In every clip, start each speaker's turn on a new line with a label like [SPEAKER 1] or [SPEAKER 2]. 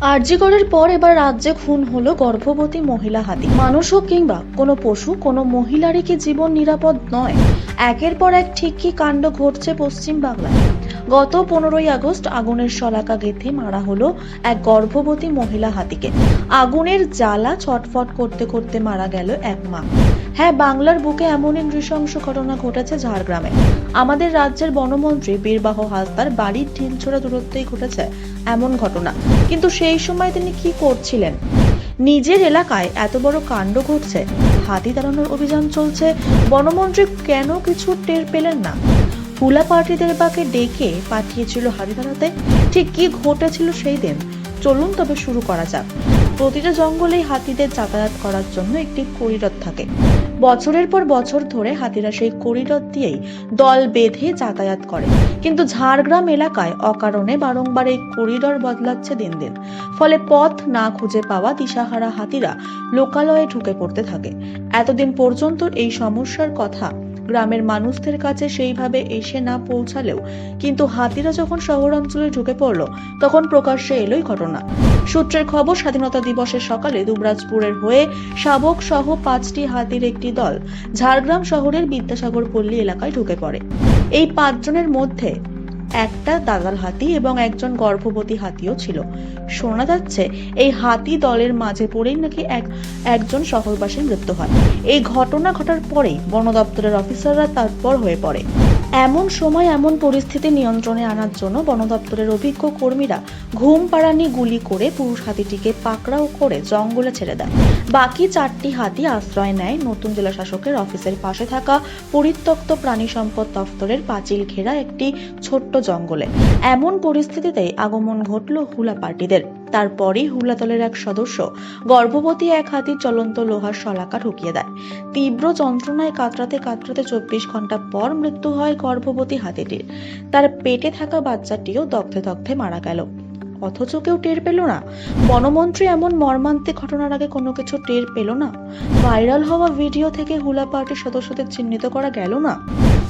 [SPEAKER 1] আরজিকরের পর এবার রাজ্যে খুন হলো গর্ভবতী মহিলা হাতি। মানুষ হোক কিংবা কোনো পশু, কোনো মহিলারই কি জীবন নিরাপদ নয়? একের পর এক ঠিক কি কাণ্ড ঘটছে পশ্চিম বাংলায়? গত পনেরোই আগস্ট আগুনের শলাকা গেঁথে মারা হলো এক গর্ভবতী মহিলা হাতিকে। আগুনের জ্বালা ছটফট করতে করতে মারা গেল এক মা। হ্যাঁ বাংলার বুকে এমনই নৃশংস ঘটনা ঘটেছে ঝাড়গ্রামে। আমাদের রাজ্যের বনমন্ত্রী বীরবাহ হাসদার বাড়ির ঢিলছোড়া দূরত্বেই ঘটেছে এমন ঘটনা। কিন্তু সেই সময় তিনি কি করছিলেন? নিজের এলাকায় এত বড় কাণ্ড ঘটছে। হাতি তাড়ানোর অভিযান চলছে। বনমন্ত্রী কেন কিছু টের পেলেন না? হুলা পার্টিদের বাকে ডেকে পাঠিয়েছিল হাতি তাড়াতে। ঠিক কি ঘটেছিল সেই দিন? চলুন তবে শুরু করা যাক। প্রতিটা জঙ্গলেই হাতিদের যাতায়াত করার জন্য একটি করিডর থাকে। বছরের পর বছর ধরে হাতিরা সেই করিডর দিয়েই দল বেঁধে যাতায়াত করে। কিন্তু ঝাড়গ্রাম এলাকায় অকারণে বারংবার এই করিডর বদলাচ্ছে দিন দিন। ফলে পথ না খুঁজে পাওয়া দিশাহারা হাতিরা লোকালয়ে ঢুকে পড়তে থাকে। এতদিন পর্যন্ত এই সমস্যার কথা গ্রামের মানুষদের কাছে সেইভাবে এসে না পৌঁছালেও কিন্তু হাতিরা যখন শহর অঞ্চলে ঢুকে পড়ল, তখন প্রকাশ্যে এলোই ঘটনা। সূত্রের খবর, স্বাধীনতা দিবসের সকালে দুবরাজপুরের হয়ে শাবক সহ পাঁচটি হাতির একটি দল ঝাড়গ্রাম শহরের বিদ্যাসাগর পল্লী এলাকায় ঢুকে পড়ে। এই পাঁচজনের মধ্যে একটা দাদাল হাতি এবং একজন গর্ভবতী হাতিও ছিল। শোনা যাচ্ছে, এই হাতি দলের মাঝে পড়েই নাকি এক, একজন শহরবাসীর মৃত্যু হয়। এই ঘটনা ঘটার পরেই বন দপ্তরের অফিসাররা তৎপর হয়ে পড়ে। এমন সময় এমন পরিস্থিতি নিয়ন্ত্রণে আনার জন্য বন দপ্তরের অভিজ্ঞ কর্মীরা ঘুম পাড়ানি গুলি করে পুরুষ হাতিটিকে পাকড়াও করে জঙ্গলে ছেড়ে দেয় বাকি চারটি হাতি আশ্রয় নেয় নতুন জেলা শাসকের অফিসের পাশে থাকা পরিত্যক্ত প্রাণী সম্পদ দপ্তরের পাঁচিল ঘেরা একটি ছোট্ট জঙ্গলে। এমন পরিস্থিতিতেই আগমন ঘটল হুলা পার্টিদের। তারপরই হুলা দলের এক সদস্য গর্ভবতী এক হাতির চলন্ত লোহার শলাকা ঢুকিয়ে দেয়। তীব্র যন্ত্রণায় কাতরাতে কাতরাতে চব্বিশ ঘণ্টা পর মৃত্যু হয় গর্ভবতী হাতিটির। তার পেটে থাকা বাচ্চাটিও দগ্ধে দগ্ধে মারা গেল। অথচ কেউ টের পেল না? বনমন্ত্রী এমন মর্মান্তিক ঘটনার আগে কোনো কিছু টের পেল না? ভাইরাল হওয়া ভিডিও থেকে হুলা পার্টির সদস্যদের চিহ্নিত করা গেল না?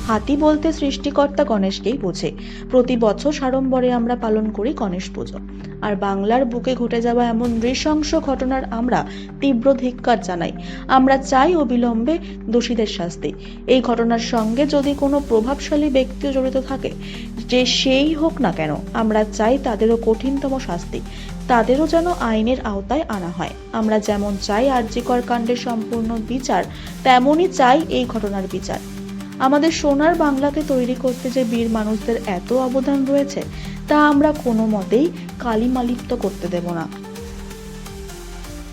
[SPEAKER 1] হাতি বলতে সৃষ্টিকর্তা গণেশকেই বোঝে। প্রতি বছর সাড়ম্বরে আমরা পালন করি গণেশ পুজো। আর বাংলার বুকে ঘটে যাওয়া এমন নৃশংস ঘটনার আমরা তীব্র ধিক্কার জানাই। আমরা চাই অবিলম্বে দোষীদের শাস্তি। এই ঘটনার সঙ্গে যদি কোনো প্রভাবশালী ব্যক্তিও জড়িত থাকে, যে সেই হোক না কেন, আমরা চাই তাদেরও কঠিনতম শাস্তি। তাদেরও যেন আইনের আওতায় আনা হয়। আমরা যেমন চাই আর্যিকর কাণ্ডের সম্পূর্ণ বিচার, তেমনই চাই এই ঘটনার বিচার। আমাদের সোনার বাংলাকে তৈরি করতে যে বীর মানুষদের এত অবদান রয়েছে, তা আমরা কোনো মতেই কালিমালিপ্ত করতে দেব না।